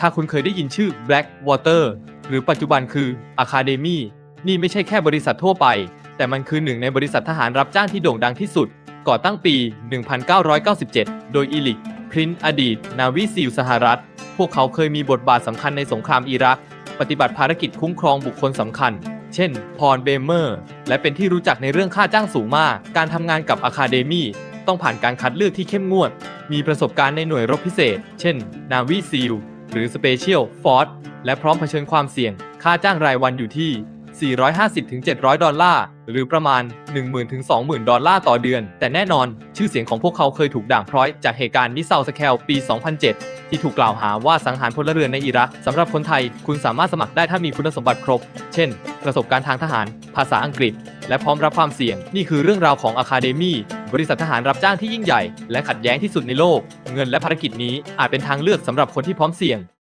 ถ้าคุณเคยได้ยินชื่อ Blackwater หรือปัจจุบันคือ Academy นี่ไม่ใช่แค่บริษัททั่วไป แต่มันคือหนึ่งในบริษัททหารรับจ้างที่โด่งดังที่สุด ก่อตั้งปี 1997 โดยอีลิกพรินอดีต นาวิซิลสหรัฐ พวกเขาเคยมีบทบาทสำคัญในสงครามอิรัก ปฏิบัติภารกิจคุ้มครองบุคคลสำคัญ เช่น พรเบเมอร์ และเป็นที่รู้จักในเรื่องค่าจ้างสูงมาก การทำงานกับอะคาเดมีต้องผ่านการคัดเลือกที่เข้มงวด มีประสบการณ์ในหน่วยรบพิเศษ เช่น นาวิซิล รือ Special Force และพร้อมเผชิญความเสี่ยง ค่าจ้างรายวันอยู่ที่ 450-700 ดอลลาร์ หรือประมาณ 10,000-20,000 ดอลลาร์ต่อเดือน แต่แน่นอน ชื่อเสียงของพวกเขาเคยถูกด่างพร้อยจากเหตุการณ์นิซาสแคลปี 2007 ที่ถูกกล่าวหาว่าสังหารพลเรือนในอิรักสำหรับคนไทย คุณสามารถสมัครได้ถ้ามีคุณสมบัติครบ เช่น ประสบการณ์ทางทหาร ภาษาอังกฤษ และพร้อมรับความเสี่ยง นี่คือเรื่องราวของ Academy บริษัททหารรับจ้างที่ยิ่งใหญ่ และขัดแย้งที่สุดในโลก เงินและภารกิจนี้อาจเป็นทางเลือกสำหรับคนที่พร้อมเสี่ยง